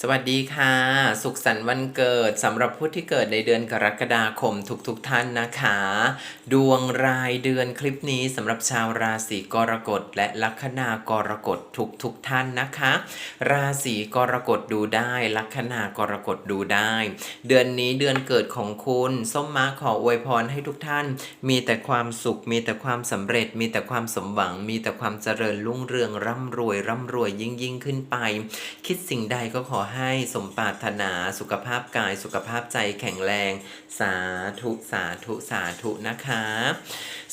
สวัสดีค่ะ สุขสันต์วันเกิดสำหรับผู้ที่เกิดในเดือนกรกฎาคมทุกๆทท่านนะคะ ดวงรายเดือนคลิปนี้สำหรับชาวราศีกรกฎและลัคนากรกฎทุกๆทท่านนะคะ ราศีกรกฎดูได้ลัคนากรกฎดูได้ เดือนนี้เดือนเกิดของคุณส้มมาขออวยพรให้ทุกท่าน มีแต่ความสุข มีแต่ความสำเร็จ มีแต่ความสมหวัง มีแต่ความเจริญรุ่งเรืองร่ำรวยร่ำรวยยิ่งยิ่งขึ้นไป คิดสิ่งใดก็ขอให้สมปรารถนาสุขภาพกายสุขภาพใจแข็งแรง สาธุสาธุสาธุนะคะ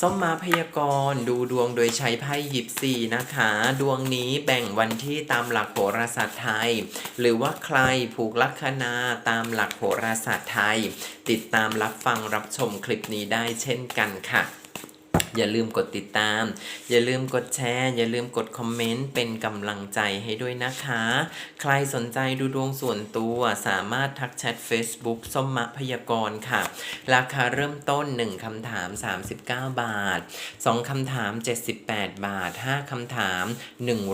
ส้มมาพยากรณ์ดูดวงโดยใช้ไพ่หยิบสี่นะคะ ดวงนี้แบ่งวันที่ตามหลักโหราศาสตร์ไทย หรือว่าใครผูกลัคนาตามหลักโหราศาสตร์ไทย ติดตามรับฟังรับชมคลิปนี้ได้เช่นกันค่ะ อย่าลืมกดติดตาม อย่าลืมกดแชร์ อย่าลืมกดคอมเมนต์เป็นกำลังใจให้ด้วยนะคะ ใครสนใจดูดวงส่วนตัวสามารถทักแชท Facebook ส้มมะพยากรณ์ค่ะ ราคาเริ่มต้น 1คำถาม 39 บาท 2คำถาม 78 บาท 5คำถาม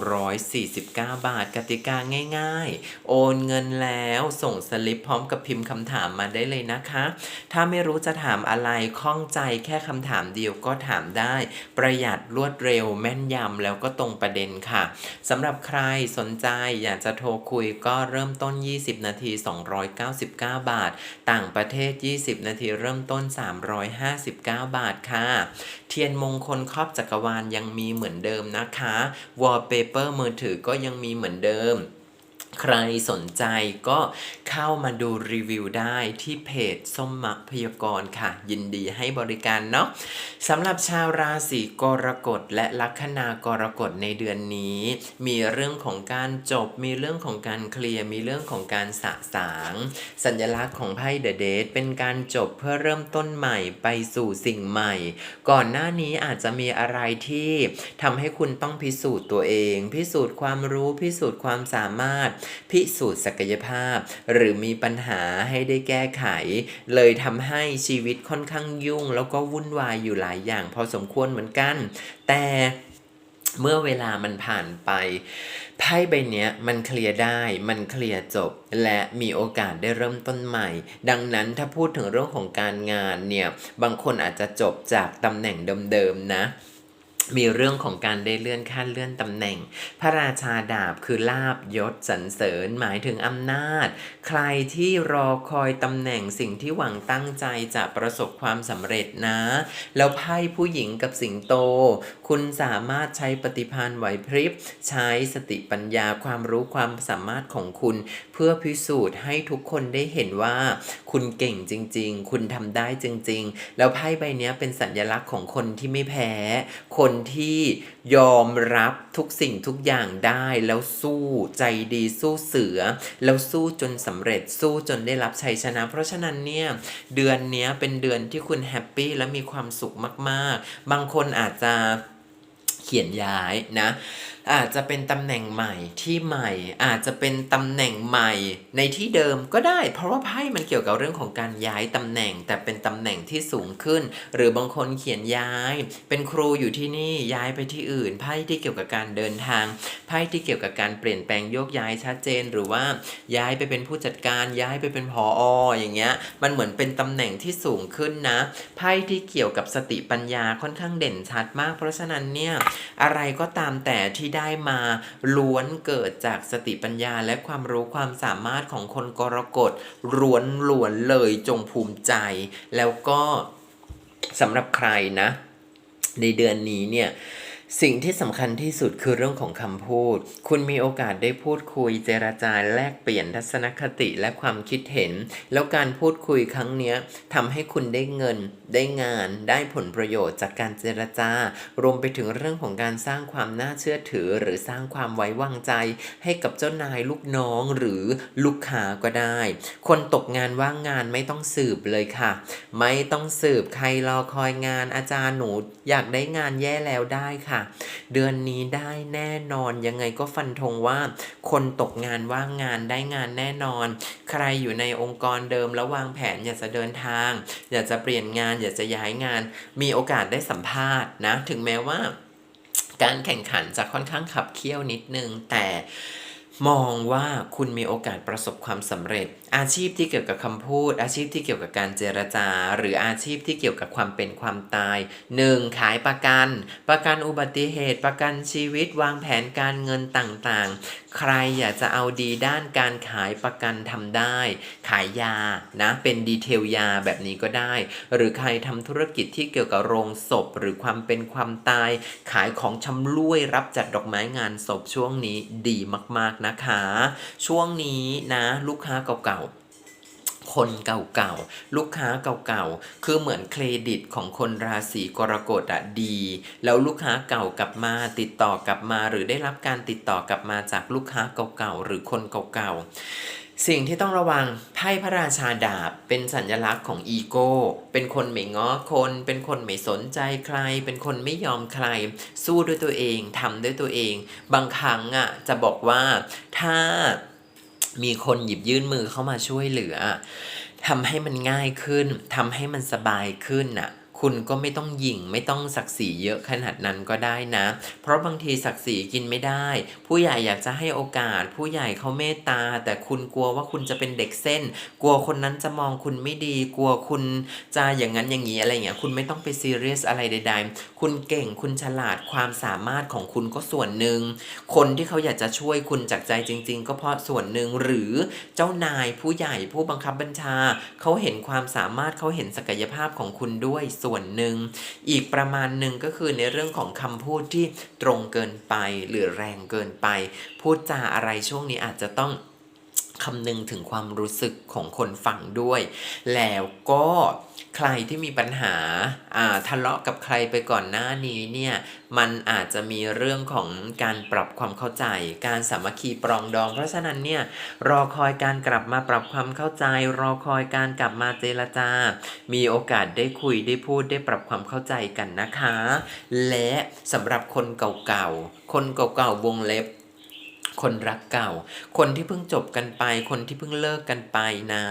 149 บาท กติกาง่าย ๆ โอนเงินแล้วส่งสลิปพร้อมกับพิมพ์คำถามมาได้เลยนะคะ ถ้าไม่รู้จะถามอะไรข้องใจแค่คำถามเดียวก็ถามได้ ประหยัดรวดเร็วแม่นยำแล้วก็ตรงประเด็นค่ะสำหรับใครสนใจอยากจะโทรคุยก็เริ่มต้น 20 นาที 299 บาท ต่างประเทศ 20 นาทีเริ่มต้น 359 บาทค่ะ เทียนมงคลครอบจักรวาลยังมีเหมือนเดิมนะคะ วอลเปเปอร์มือถือก็ยังมีเหมือนเดิม ใครสนใจก็เข้ามาดูรีวิวได้ที่เพจส้มมะพยากรณ์ค่ะ ยินดีให้บริการเนาะสำหรับชาวราศีกรกฎและลัคนากรกฎในเดือนนี้ มีเรื่องของการจบ มีเรื่องของการเคลียร์ มีเรื่องของการสะสาง สัญลักษณ์ของไพ่เดอะเดทเป็นการจบเพื่อเริ่มต้นใหม่ไปสู่สิ่งใหม่ ก่อนหน้านี้อาจจะมีอะไรที่ทำให้คุณต้องพิสูจน์ตัวเอง พิสูจน์ความรู้พิสูจน์ความสามารถพิสูจน์ศักยภาพ หรือมีปัญหาให้ได้แก้ไข เลยทำให้ชีวิตค่อนข้างยุ่ง แล้วก็วุ่นวายอยู่หลายอย่างพอสมควรเหมือนกัน แต่เมื่อเวลามันผ่านไปไพ่ใบเนี้ยมันเคลียร์ได้ มันเคลียร์จบ และมีโอกาสได้เริ่มต้นใหม่ ดังนั้นถ้าพูดถึงเรื่องของการงานเนี่ย บางคนอาจจะจบจากตำแหน่งเดิมๆนะ มีเรื่องของการได้เลื่อนขั้นเลื่อนตำแหน่ง พระราชาดาบคือลาบยศสรรเสริญหมายถึงอำนาจ ใครที่รอคอยตำแหน่งสิ่งที่หวังตั้งใจจะประสบความสำเร็จนะ แล้วไพ่ผู้หญิงกับสิงโต คุณสามารถใช้ปฏิภาณไหวพริบ ใช้สติปัญญาความรู้ความสามารถของคุณ เพื่อพิสูจน์ให้ทุกคนได้เห็นว่า คุณเก่งจริง ๆ คุณทำได้จริง ๆ แล้วไพ่ใบนี้เป็นสัญลักษณ์ของคนที่ไม่แพ้ คนที่ยอมรับทุกสิ่งทุกอย่างได้แล้วสู้ใจดีสู้เสือ แล้วสู้จนสำเร็จสู้จนได้รับชัยชนะ เพราะฉะนั้นเนี่ยเดือนนี้เป็นเดือนที่คุณแฮปปี้และมีความสุขมาก ๆ บางคนอาจจะเขียนย้ายนะ อาจจะเป็นตำแหน่งใหม่ที่ใหม่ อาจจะเป็นตำแหน่งใหม่ในที่เดิมก็ได้ เพราะว่าไพ่มันเกี่ยวกับเรื่องของการย้ายตำแหน่ง แต่เป็นตำแหน่งที่สูงขึ้น หรือบางคนเขียนย้าย เป็นครูอยู่ที่นี่ย้ายไปที่อื่นไพ่ที่เกี่ยวกับการเดินทางไพ่ที่เกี่ยวกับการเปลี่ยนแปลงโยกย้ายชัดเจน หรือว่าย้ายไปเป็นผู้จัดการย้ายไปเป็นผอออย่างเงี้ยมันเหมือนเป็นตำแหน่งที่สูงขึ้นนะไพ่ที่เกี่ยวกับสติปัญญาค่อนข้างเด่นชัดมาก เพราะฉะนั้นเนี่ยอะไรก็ตามแต่ที่ได้มาล้วนเกิดจากสติปัญญาและความรู้ความสามารถของคนกรกฎล้วนล้วนเลยจงภูมิใจ แล้วก็สำหรับใครนะ ในเดือนนี้เนี่ย สิ่งที่สำคัญที่สุดคือเรื่องของคำพูด คุณมีโอกาสได้พูดคุยเจรจาแลกเปลี่ยนทัศนคติและความคิดเห็น แล้วการพูดคุยครั้งนี้ทำให้คุณได้เงิน ได้งาน ได้ผลประโยชน์จากการเจรจา รวมไปถึงเรื่องของการสร้างความน่าเชื่อถือ หรือสร้างความไว้วางใจ ให้กับเจ้านายลูกน้องหรือลูกค้าก็ได้ คนตกงานว่างงานไม่ต้องสืบเลยค่ะ ไม่ต้องสืบใครรอคอยงานอาจารย์หนู อยากได้งานแย่แล้วได้ค่ะเดือนนี้ได้แน่นอนยังไงก็ฟันธงว่า คนตกงานว่างงานได้งานแน่นอน ใครอยู่ในองค์กรเดิมแล้ววางแผนอยากจะเดินทาง อยากจะเปลี่ยนงาน อยากจะย้ายงาน มีโอกาสได้สัมภาษณ์นะ ถึงแม้ว่า การแข่งขันจะค่อนข้างขับเคี่ยวนิดนึงแต่ มองว่าคุณมีโอกาสประสบความสำเร็จ อาชีพที่เกี่ยวกับคำพูด อาชีพที่เกี่ยวกับการเจรจา หรืออาชีพที่เกี่ยวกับความเป็นความตาย 1. ขายประกัน ประกันอุบัติเหตุ ประกันชีวิตวางแผนการเงินต่างๆ ใครอยากจะเอาดีด้านการขายประกันทำได้ ขายยานะเป็นดีเทลยาแบบนี้ก็ได้ หรือใครทำธุรกิจที่เกี่ยวกับโรงศพ หรือความเป็นความตาย ขายของชำร่วยรับจัดดอกไม้งานศพช่วงนี้ดีมากๆนะคะ ช่วงนี้นะลูกค้าเก่าๆ คนเก่าๆ ลูกค้าเก่าๆ คือเหมือนเครดิตของคนราศีกรกฎอะดี แล้วลูกค้าเก่ากลับมาติดต่อกลับมา หรือได้รับการติดต่อกลับมาจากลูกค้าเก่าๆ หรือคนเก่าๆ สิ่งที่ต้องระวังไพ่พระราชาดาบเป็นสัญลักษณ์ของอีโก้ เป็นคนไม่ง้อคน เป็นคนไม่สนใจใคร เป็นคนไม่ยอมใคร สู้ด้วยตัวเองทำด้วยตัวเอง บางครั้งอะจะบอกว่าถ้ามีคนหยิบยื่นมือเข้ามาช่วยเหลือทำให้มันง่ายขึ้นทำให้มันสบายขึ้นน่ะ คุณก็ไม่ต้องหยิ่งไม่ต้องศักดิ์ศรีเยอะขนาดนั้นก็ได้นะ เพราะบางทีศักดิ์ศรีกินไม่ได้ ผู้ใหญ่อยากจะให้โอกาส ผู้ใหญ่เขาเมตตา แต่คุณกลัวว่าคุณจะเป็นเด็กเส้น กลัวคนนั้นจะมองคุณไม่ดี กลัวคุณจะอย่างนั้นอย่างนี้อะไรอย่างเงี้ยคุณไม่ต้องไปซีเรียสอะไรใด ๆ คุณเก่งคุณฉลาดความสามารถของคุณก็ส่วนหนึ่งคนที่เขาอยากจะช่วยคุณจากใจจริง ๆ ก็เพราะส่วนหนึ่งหรือเจ้านายผู้ใหญ่ผู้บังคับบัญชา เขาเห็นความสามารถเขาเห็นศักยภาพของคุณด้วยส่วนหนึ่ง อีกประมาณหนึ่งก็คือในเรื่องของคำพูดที่ตรงเกินไปหรือแรงเกินไป พูดจาอะไรช่วงนี้อาจจะต้อง คำนึงถึงความรู้สึกของคนฟังด้วย แล้วก็ใครที่มีปัญหาอ่าทะเลาะกับใครไปก่อนหน้านี้เนี่ยมันอาจจะมีเรื่องของการปรับความเข้าใจ การสามัคคีปรองดอง เพราะฉะนั้นเนี่ยรอคอยการกลับมาปรับความเข้าใจ รอคอยการกลับมาเจรจา มีโอกาสได้คุยได้พูดได้ปรับความเข้าใจกันนะคะ และสำหรับคนเก่าๆคนเก่าๆวงเล็บ คนรักเก่า คนที่เพิ่งจบกันไป คนที่เพิ่งเลิกกันไปนะ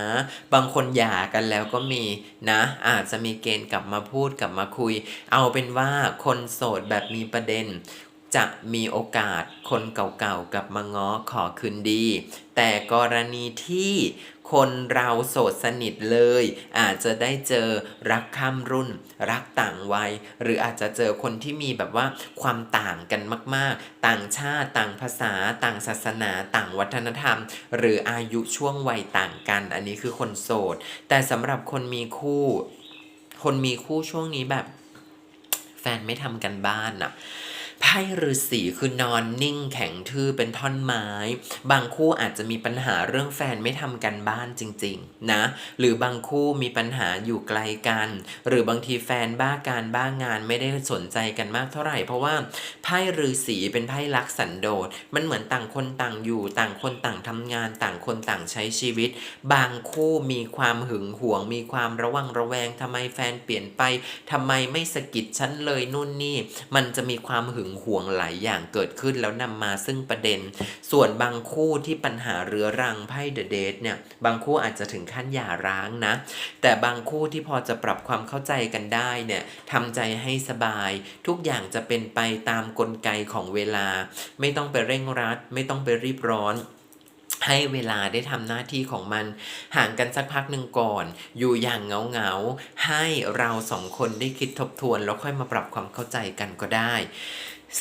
บางคนหย่ากันแล้วก็มีนะ อาจจะมีเกณฑ์กลับมาพูดกลับมาคุย เอาเป็นว่าคนโสดแบบมีประเด็น จะมีโอกาสคนเก่าๆกลับมาง้อขอคืนดี แต่กรณีที่คนเราโสดสนิทเลย อาจจะได้เจอรักข้ามรุ่น รักต่างวัย หรืออาจจะเจอคนที่มีแบบว่าความต่างกันมาก ๆ ต่างชาติ ต่างภาษา ต่างศาสนา ต่างวัฒนธรรม หรืออายุช่วงวัยต่างกัน อันนี้คือคนโสด แต่สำหรับคนมีคู่ คนมีคู่ช่วงนี้แบบ แฟนไม่ทำกันบ้านน่ะ ไพ่ฤาษีคือนอนนิ่งแข็งทื่อเป็นท่อนไม้ บางคู่อาจจะมีปัญหาเรื่องแฟนไม่ทำกันบ้านจริง ๆ นะ หรือบางคู่มีปัญหาอยู่ไกลกัน หรือบางทีแฟนบ้าการบ้างานไม่ได้สนใจกันมากเท่าไหร่ เพราะว่าไพ่ฤาษีเป็นไพ่รักสันโดษมันเหมือนต่างคนต่างอยู่ ต่างคนต่างทำงาน ต่างคนต่างใช้ชีวิต บางคู่มีความหึงหวง มีความระวังระแวงทำไมแฟนเปลี่ยนไปทำไมไม่สะกิดฉันเลยนู่นนี่ มันจะมีความหึงห่วงหลายอย่างเกิดขึ้นแล้วนำมาซึ่งประเด็น ส่วนบางคู่ที่ปัญหาเรื้อรังไพ่เดอะเดทเนี่ยบางคู่อาจจะถึงขั้นหย่าร้างนะ แต่บางคู่ที่พอจะปรับความเข้าใจกันได้เนี่ยทำใจให้สบาย ทุกอย่างจะเป็นไปตามกลไกของเวลา ไม่ต้องไปเร่งรัด ไม่ต้องไปรีบร้อนให้เวลาได้ทำหน้าที่ของมัน ห่างกันสักพักหนึ่งก่อน อยู่อย่างเงาเงาให้เราสองคนได้คิดทบทวน แล้วค่อยมาปรับความเข้าใจกันก็ได้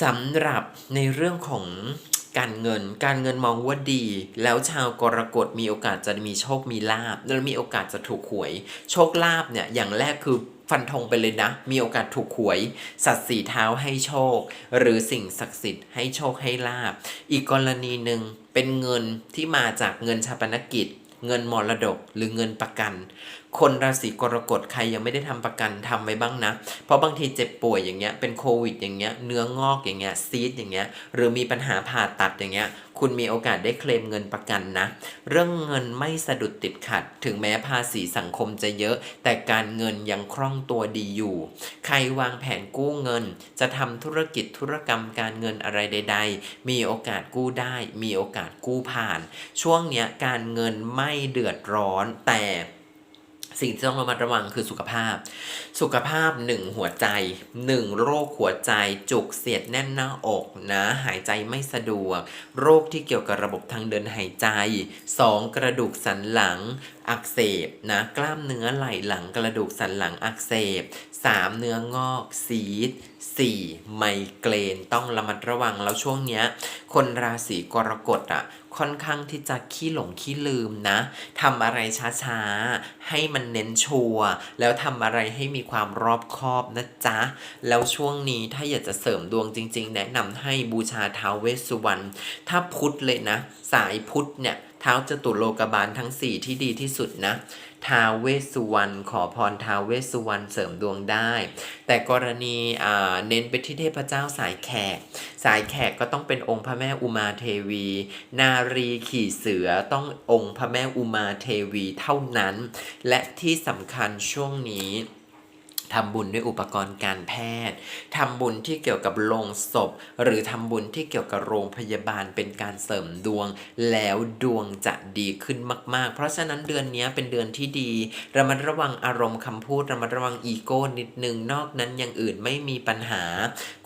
สำหรับในเรื่องของการเงิน การเงินมองว่าดี แล้วชาวกรกฎมีโอกาสจะมีโชคมีลาบและมีโอกาสจะถูกหวย โชคลาบเนี่ยอย่างแรกคือฟันธงไปเลยนะ มีโอกาสถูกหวย สัตว์สีเท้าให้โชค หรือสิ่งศักดิ์สิทธิ์ให้โชคให้ลาบ อีกกรณีหนึ่งเป็นเงินที่มาจากเงินชาปนกิจ เงินมรดกหรือเงินประกัน คนราศีกรกฎใครยังไม่ได้ทำประกันทำไว้บ้างนะ เพราะบางทีเจ็บป่วยอย่างเงี้ยเป็นโควิดอย่างเงี้ยเนื้องอกอย่างเงี้ยซีดอย่างเงี้ยหรือมีปัญหาผ่าตัดอย่างเงี้ยคุณมีโอกาสได้เคลมเงินประกันนะ เรื่องเงินไม่สะดุดติดขัด ถึงแม้ภาษีสังคมจะเยอะ แต่การเงินยังคล่องตัวดีอยู่ ใครวางแผนกู้เงิน จะทำธุรกิจธุรกรรมการเงินอะไรใด ๆ มีโอกาสกู้ได้ มีโอกาสกู้ผ่าน ช่วงเนี้ยการเงินไม่เดือดร้อนแต่ สิ่งที่ต้องระมัดระวังคือสุขภาพ สุขภาพ 1 หัวใจ 1 โรคหัวใจ จุกเสียดแน่นหน้าอกนะ หายใจไม่สะดวก โรคที่เกี่ยวกับระบบทางเดินหายใจ 2 กระดูกสันหลังอักเสบนะกล้ามเนื้อไหล่หลังกระดูกสันหลังอักเสบ 3 เนื้องอกซีด 4 ไมเกรนต้องระมัดระวังแล้วช่วงเนี้ย คนราศีกรกฎอะ ค่อนข้างที่จะขี้หลงขี้ลืมนะทำอะไรช้าๆ ให้มันเน้นชัวร์แล้วทำอะไรให้มีความรอบคอบนะจ๊ะ แล้วช่วงนี้ถ้าอยากจะเสริมดวงจริง ๆ แนะนำให้บูชาท้าวเวสสุวรรณถ้าพุทธเลยนะ สายพุทธเนี่ยเท้าจตุโลกบาลทั้ง 4 ที่ดีที่สุดนะ ท้าวเวสสุวรรณขอพรท้าวเวสสุวรรณเสริมดวงได้ แต่กรณีอ่าเน้นไปที่เทพเจ้าสายแขก สายแขกก็ต้องเป็นองค์พระแม่อุมาเทวี นารีขี่เสือต้ององค์พระแม่อุมาเทวีเท่านั้น และที่สำคัญช่วงนี้ ทำบุญด้วยอุปกรณ์การแพทย์ทำบุญที่เกี่ยวกับโรงศพ หรือทำบุญที่เกี่ยวกับโรงพยาบาลเป็นการเสริมดวง แล้วดวงจะดีขึ้นมาก ๆ เพราะฉะนั้นเดือนนี้เป็นเดือนที่ดีระมัดระวังอารมณ์คำพูดระมัดระวังอีโก้นิดนึงนอกนั้นอย่างอื่นไม่มีปัญหา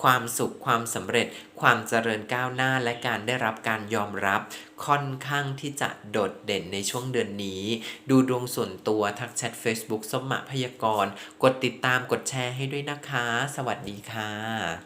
ความสุขความสำเร็จ ความเจริญก้าวหน้าและการได้รับการยอมรับ ค่อนข้างที่จะโดดเด่นในช่วงเดือนนี้ ดูดวงส่วนตัวทักแชท Facebook สมมะพยากรณ์ กดติดตามกดแชร์ให้ด้วยนะคะ สวัสดีค่ะ